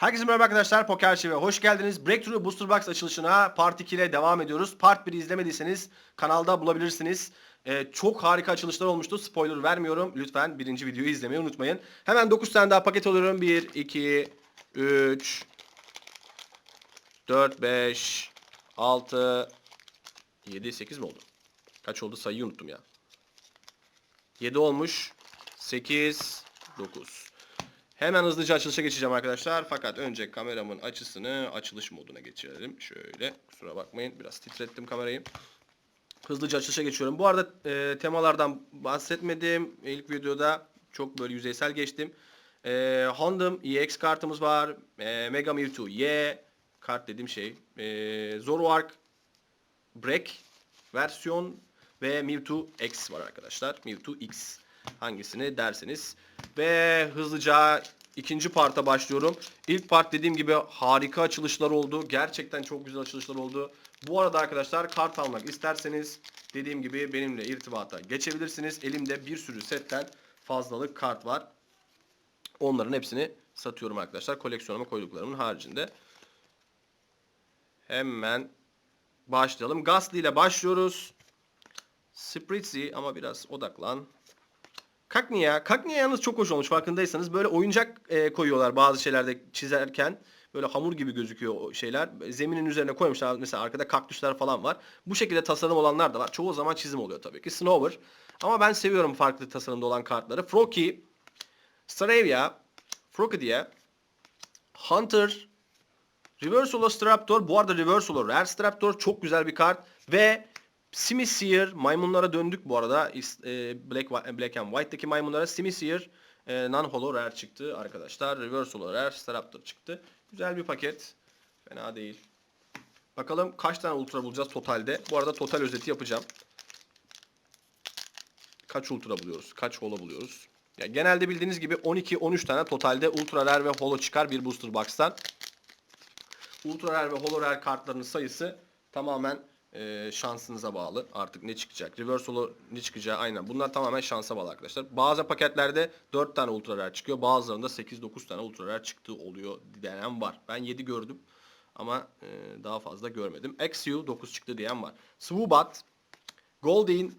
Herkese merhaba arkadaşlar. Poker Şive hoş geldiniz. Breakthrough Booster Box açılışına Part 2 ile devam ediyoruz. Part 1'i izlemediyseniz kanalda bulabilirsiniz. Ee, çok harika açılışlar olmuştu. Spoiler vermiyorum. Lütfen birinci videoyu izlemeyi unutmayın. Hemen 9 tane daha paket alıyorum. 1, 2, 3, 4, 5, 6, 7, 8 mi oldu? Kaç oldu sayıyı unuttum ya. 7 olmuş. 8, 9. Hemen hızlıca açılışa geçeceğim arkadaşlar. Fakat önce kameramın açısını açılış moduna geçirelim. Şöyle kusura bakmayın biraz titrettim kamerayı. Hızlıca açılışa geçiyorum. Bu arada e, temalardan bahsetmedim. İlk videoda çok böyle yüzeysel geçtim. E, Hondom EX kartımız var. E, Mega Mewtwo Y kart dediğim şey. E, Zoroark Break versiyon ve Mewtwo X var arkadaşlar. Mewtwo X hangisini derseniz. Ve hızlıca ikinci parta başlıyorum. İlk part dediğim gibi harika açılışlar oldu. Gerçekten çok güzel açılışlar oldu. Bu arada arkadaşlar kart almak isterseniz dediğim gibi benimle irtibata geçebilirsiniz. Elimde bir sürü setten fazlalık kart var. Onların hepsini satıyorum arkadaşlar. Koleksiyonuma koyduklarımın haricinde. Hemen başlayalım. Gasly ile başlıyoruz. Spritzy ama biraz odaklan. Kaknia. Kaknia yalnız çok hoş olmuş farkındaysanız. Böyle oyuncak e, koyuyorlar bazı şeylerde çizerken. Böyle hamur gibi gözüküyor o şeyler. Zeminin üzerine koymuşlar. Mesela arkada kaktüsler falan var. Bu şekilde tasarım olanlar da var. Çoğu zaman çizim oluyor tabii ki. Snover. Ama ben seviyorum farklı tasarımda olan kartları. Froki. Staravia. Frogadier. Hunter. Reversal Straptor. Bu arada Reversal Rare Straptor çok güzel bir kart. Ve Simisear maymunlara döndük bu arada. E, Black, Black and White'daki maymunlara Simisear e, non-holo rare çıktı arkadaşlar. Reversal rare Staraptor çıktı. Güzel bir paket. Fena değil. Bakalım kaç tane ultra bulacağız totalde. Bu arada total özeti yapacağım. Kaç ultra buluyoruz? Kaç holo buluyoruz? Ya genelde bildiğiniz gibi 12-13 tane totalde ultra rare ve holo çıkar bir booster box'tan. Ultra rare ve holo rare kartların sayısı tamamen e, şansınıza bağlı. Artık ne çıkacak? Reversal'ı ne çıkacağı aynen. Bunlar tamamen şansa bağlı arkadaşlar. Bazı paketlerde 4 tane ultra rare çıkıyor. Bazılarında 8-9 tane ultra rare çıktığı oluyor denen var. Ben 7 gördüm. Ama e, daha fazla görmedim. XU 9 çıktı diyen var. Swoobat, Goldeen,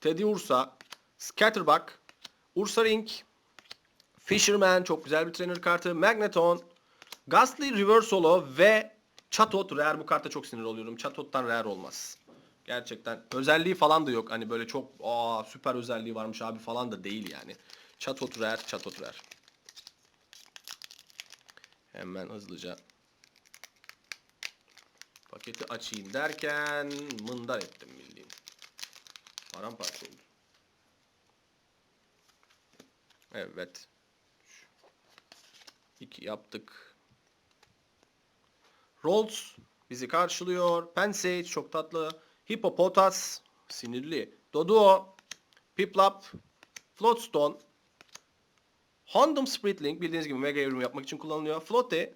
Teddy Ursa, Scatterbuck, Ursa Ring, Fisherman çok güzel bir trainer kartı. Magneton, Ghastly Reversalo ve Chatot Rare bu karta çok sinir oluyorum. Chatot'tan Rare olmaz. Gerçekten özelliği falan da yok. Hani böyle çok aa süper özelliği varmış abi falan da değil yani. Chatot Rare, Chatot Rare. Hemen hızlıca paketi açayım derken mındar ettim bildiğin. Paramparça oldu. Evet. İki yaptık. Rolls bizi karşılıyor. Pensage çok tatlı. Hippopotas sinirli. Doduo. Piplap. Floatstone. Hondom Spritling bildiğiniz gibi mega evrim yapmak için kullanılıyor. Flotte.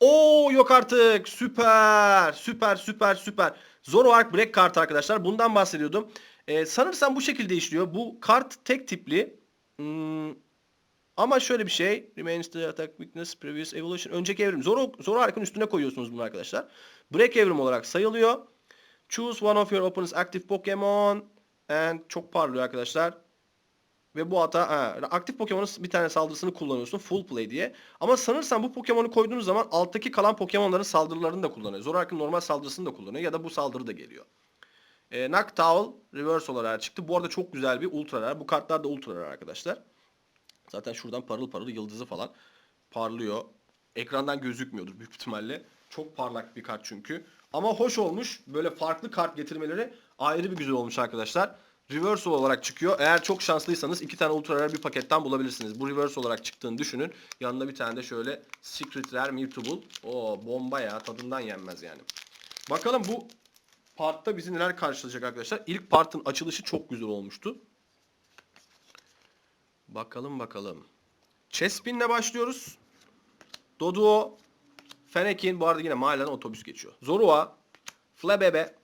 Oo yok artık. Süper. Süper süper süper. Zoroark Break kartı arkadaşlar. Bundan bahsediyordum. Ee, sanırsam bu şekilde işliyor. Bu kart tek tipli. Hmm, ama şöyle bir şey. Remains the attack weakness previous evolution. Önceki evrim. Zoro, Zoroark'ın üstüne koyuyorsunuz bunu arkadaşlar. Break evrim olarak sayılıyor. Choose one of your opponent's active Pokemon. And çok parlıyor arkadaşlar. Ve bu hata ha, aktif Pokemon'un bir tane saldırısını kullanıyorsun full play diye. Ama sanırsam bu Pokemon'u koyduğunuz zaman alttaki kalan Pokemon'ların saldırılarını da kullanıyor. Zoroark'ın normal saldırısını da kullanıyor ya da bu saldırı da geliyor. E, Noctowl reverse olarak çıktı. Bu arada çok güzel bir ultra rare. Bu kartlar da ultra rare arkadaşlar. Zaten şuradan parıl parıl yıldızı falan parlıyor. Ekrandan gözükmüyordur büyük ihtimalle. Çok parlak bir kart çünkü. Ama hoş olmuş. Böyle farklı kart getirmeleri ayrı bir güzel olmuş arkadaşlar. Reversal olarak çıkıyor. Eğer çok şanslıysanız iki tane ultra rare bir paketten bulabilirsiniz. Bu reverse olarak çıktığını düşünün. Yanında bir tane de şöyle secret rare bul. Oo bomba ya tadından yenmez yani. Bakalım bu partta bizi neler karşılayacak arkadaşlar. İlk partın açılışı çok güzel olmuştu. Bakalım bakalım. Chespin'le başlıyoruz. Doduo, Fennekin bu arada yine mahalleden otobüs geçiyor. Zorua, Flabebe,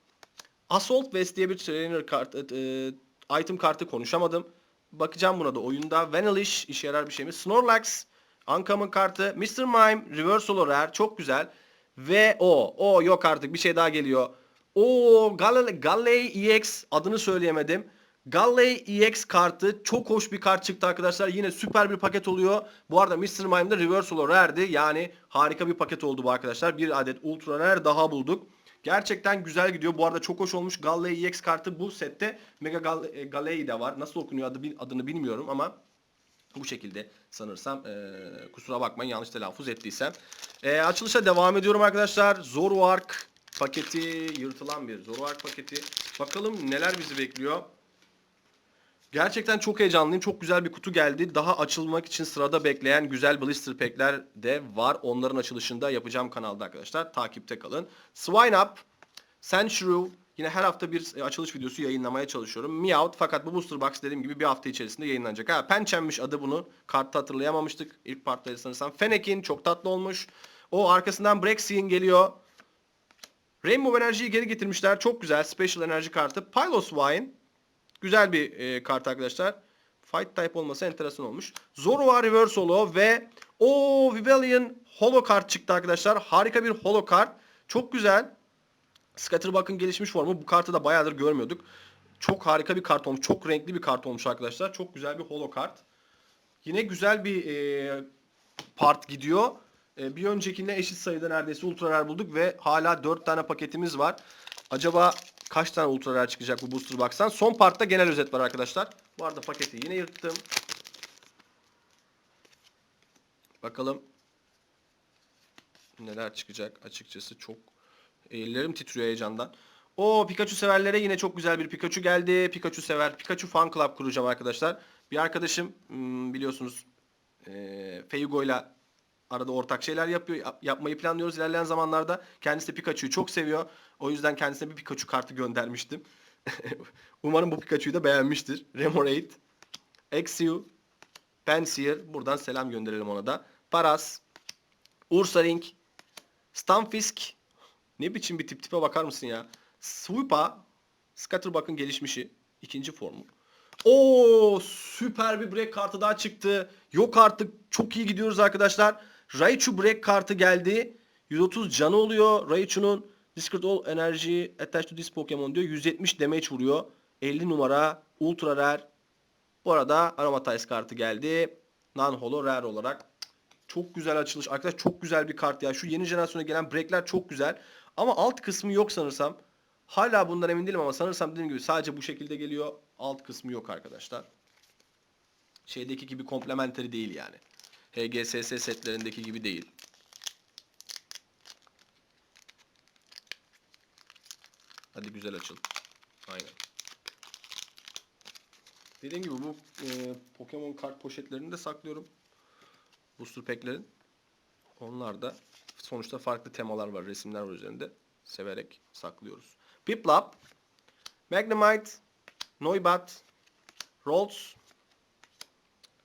Assault West diye bir trainer kart, e, e, item kartı konuşamadım. Bakacağım buna da oyunda. Vanillish işe yarar bir şey mi? Snorlax, Uncommon kartı. Mr. Mime Reversal Rare çok güzel. Ve o. O yok artık bir şey daha geliyor. O Galley EX adını söyleyemedim. Galley EX kartı çok hoş bir kart çıktı arkadaşlar. Yine süper bir paket oluyor. Bu arada Mr. Mime'da Reversal Rare'di. Yani harika bir paket oldu bu arkadaşlar. Bir adet Ultra Rare daha bulduk. Gerçekten güzel gidiyor. Bu arada çok hoş olmuş. Galley EX kartı bu sette. Mega Galley, Galley de var. Nasıl okunuyor adı, adını bilmiyorum ama bu şekilde sanırsam eee, kusura bakmayın yanlış telaffuz ettiysem. Eee, açılışa devam ediyorum arkadaşlar. Zoroark paketi yırtılan bir Zoroark paketi. Bakalım neler bizi bekliyor. Gerçekten çok heyecanlıyım. Çok güzel bir kutu geldi. Daha açılmak için sırada bekleyen güzel blister pack'ler de var. Onların açılışını da yapacağım kanalda arkadaşlar. Takipte kalın. Swine Up, Sandshrew. Yine her hafta bir e, açılış videosu yayınlamaya çalışıyorum. Meowth fakat bu booster box dediğim gibi bir hafta içerisinde yayınlanacak. Ha Pençem'miş adı bunu. Kartta hatırlayamamıştık. İlk parttaydı sanırsam. Fennekin çok tatlı olmuş. O arkasından Brexian geliyor. Rainbow Enerji'yi geri getirmişler. Çok güzel. Special enerji kartı. Piloswine. Güzel bir e, kart arkadaşlar. Fight type olması enteresan olmuş. Zorua Reverse Holo ve o Vivelion Holo kart çıktı arkadaşlar. Harika bir Holo kart. Çok güzel. Scatterbuck'ın gelişmiş formu. Bu kartı da bayağıdır görmüyorduk. Çok harika bir kart olmuş. Çok renkli bir kart olmuş arkadaşlar. Çok güzel bir Holo kart. Yine güzel bir e, part gidiyor. E, bir öncekinde eşit sayıda neredeyse Ultra Rare bulduk ve hala 4 tane paketimiz var. Acaba kaç tane Ultra Rare çıkacak bu Booster Box'tan? Son partta genel özet var arkadaşlar. Bu arada paketi yine yırttım. Bakalım neler çıkacak açıkçası çok ellerim titriyor heyecandan. O Pikachu severlere yine çok güzel bir Pikachu geldi. Pikachu sever. Pikachu Fan Club kuracağım arkadaşlar. Bir arkadaşım hmm, biliyorsunuz Feyugo ile arada ortak şeyler yapıyor. yap- yapmayı planlıyoruz ilerleyen zamanlarda. Kendisi de Pikachu'yu çok seviyor. O yüzden kendisine bir Pikachu kartı göndermiştim. Umarım bu Pikachu'yu da beğenmiştir. Remoraid, Exew, Pensier. Buradan selam gönderelim ona da. Paras, Ursaring, Stunfisk. Ne biçim bir tip tipe bakar mısın ya? Sweepa, Scatterbuck'ın gelişmişi. ikinci formu. Oo süper bir break kartı daha çıktı. Yok artık çok iyi gidiyoruz arkadaşlar. Raichu break kartı geldi. 130 canı oluyor Raichu'nun. Discard all energy attached to this Pokemon diyor. 170 damage vuruyor. 50 numara ultra rare. Bu arada Aromatize kartı geldi. Non holo rare olarak. Çok güzel açılış. Arkadaşlar çok güzel bir kart ya. Şu yeni jenerasyona gelen breakler çok güzel. Ama alt kısmı yok sanırsam. Hala bundan emin değilim ama sanırsam dediğim gibi sadece bu şekilde geliyor. Alt kısmı yok arkadaşlar. Şeydeki gibi komplementeri değil yani. HGSS setlerindeki gibi değil. Hadi güzel açıl. Aynen. Dediğim gibi bu e, Pokemon kart poşetlerini de saklıyorum. Booster pack'lerin. Onlar da sonuçta farklı temalar var, resimler var üzerinde. Severek saklıyoruz. Piplup, Magnemite, Noibat, Rolls,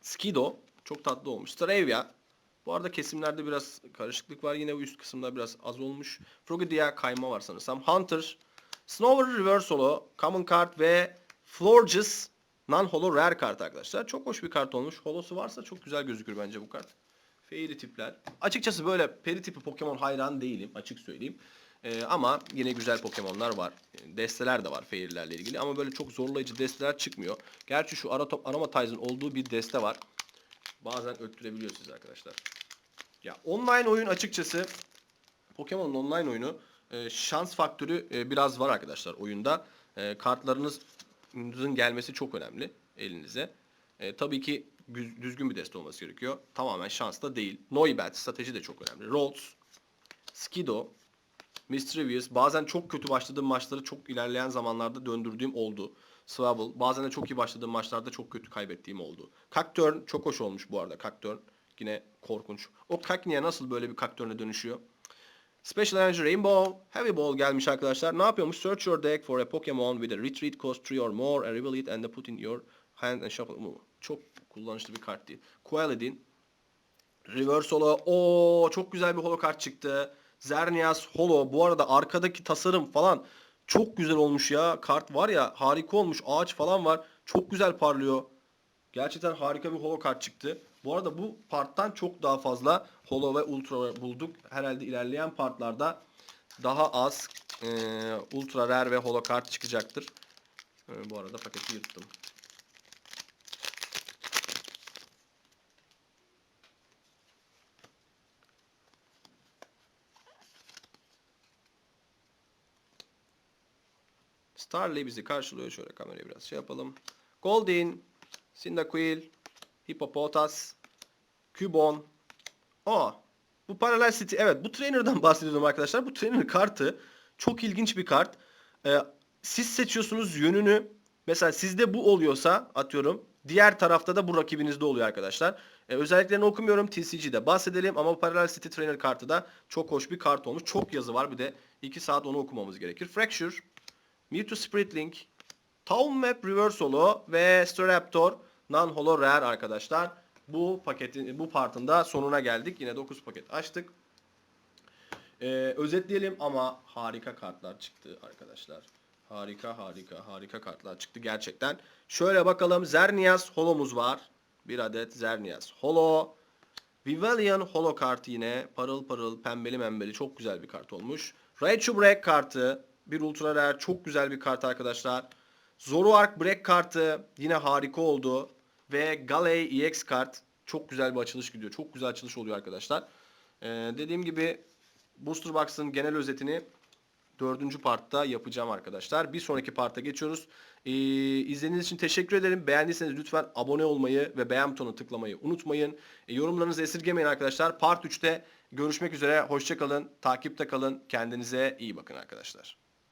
Skido. Çok tatlı olmuş. Staravia. Bu arada kesimlerde biraz karışıklık var. Yine bu üst kısımda biraz az olmuş. Frogadier kayma var sanırsam. Hunter, Snover Reverse Holo, Common Card ve Florges Non-Holo Rare kart arkadaşlar. Çok hoş bir kart olmuş. Holosu varsa çok güzel gözükür bence bu kart. Fairy tipler. Açıkçası böyle peri tipi Pokemon hayran değilim. Açık söyleyeyim. Ee, ama yine güzel Pokemon'lar var. Ee, Desteler de var Fairy'lerle ilgili. Ama böyle çok zorlayıcı desteler çıkmıyor. Gerçi şu Aratop Aromatize'ın olduğu bir deste var. Bazen öttürebiliyor siz arkadaşlar. Ya online oyun açıkçası Pokemon'un online oyunu e, şans faktörü e, biraz var arkadaşlar oyunda. E, kartlarınızın gelmesi çok önemli elinize. E, tabii ki düzgün bir deste olması gerekiyor. Tamamen şansla değil. Noibat strateji de çok önemli. Rolls, Skido, Mischievous. Bazen çok kötü başladığım maçları çok ilerleyen zamanlarda döndürdüğüm oldu. Swabble. Bazen de çok iyi başladığım maçlarda çok kötü kaybettiğim oldu. Cacturn çok hoş olmuş bu arada. Cacturn yine korkunç. O Cacnea nasıl böyle bir Cacturn'e dönüşüyor? Special Energy Rainbow, Heavy Ball gelmiş arkadaşlar. Ne yapıyormuş? Search your deck for a Pokemon with a retreat cost 3 or more and reveal it and put in your hand and shuffle. Çok kullanışlı bir kart değil. Qualadin, Reverse Holo. Oo çok güzel bir holo kart çıktı. Zernias Holo. Bu arada arkadaki tasarım falan çok güzel olmuş ya. Kart var ya harika olmuş. Ağaç falan var. Çok güzel parlıyor. Gerçekten harika bir holo kart çıktı. Bu arada bu parttan çok daha fazla holo ve ultra bulduk. Herhalde ilerleyen partlarda daha az e, ultra rare ve holo kart çıkacaktır. E, bu arada paketi yırttım. Starley bizi karşılıyor. Şöyle kamerayı biraz şey yapalım. Goldin, Cyndaquil, Hippopotas, Cubone. Aa, bu Parallel City. Evet bu trainer'dan bahsediyordum arkadaşlar. Bu trainer kartı çok ilginç bir kart. Ee, siz seçiyorsunuz yönünü. Mesela sizde bu oluyorsa atıyorum. Diğer tarafta da bu rakibinizde oluyor arkadaşlar. Ee, özelliklerini okumuyorum. TCG'de bahsedelim ama Parallel City Trainer kartı da çok hoş bir kart olmuş. Çok yazı var. Bir de 2 saat onu okumamız gerekir. Fracture, Mewtwo Spritlink, Town Map Reverse Holo ve Staraptor Non-Holo Rare arkadaşlar. Bu paketin bu partında sonuna geldik. Yine 9 paket açtık. Ee, özetleyelim ama harika kartlar çıktı arkadaşlar. Harika harika harika kartlar çıktı gerçekten. Şöyle bakalım Zernias holomuz var. Bir adet Zernias holo. Vivalion holo kartı yine. Parıl parıl pembeli membeli çok güzel bir kart olmuş. Raichu Break kartı. Bir ultra rare çok güzel bir kart arkadaşlar. Zoroark Break kartı yine harika oldu. Ve Galey EX kart çok güzel bir açılış gidiyor. Çok güzel açılış oluyor arkadaşlar. Ee, dediğim gibi Booster Box'ın genel özetini dördüncü partta yapacağım arkadaşlar. Bir sonraki parta geçiyoruz. Ee, izlediğiniz için teşekkür ederim. Beğendiyseniz lütfen abone olmayı ve beğen butonuna tıklamayı unutmayın. E, yorumlarınızı esirgemeyin arkadaşlar. Part 3'te görüşmek üzere. Hoşçakalın. Takipte kalın. Kendinize iyi bakın arkadaşlar.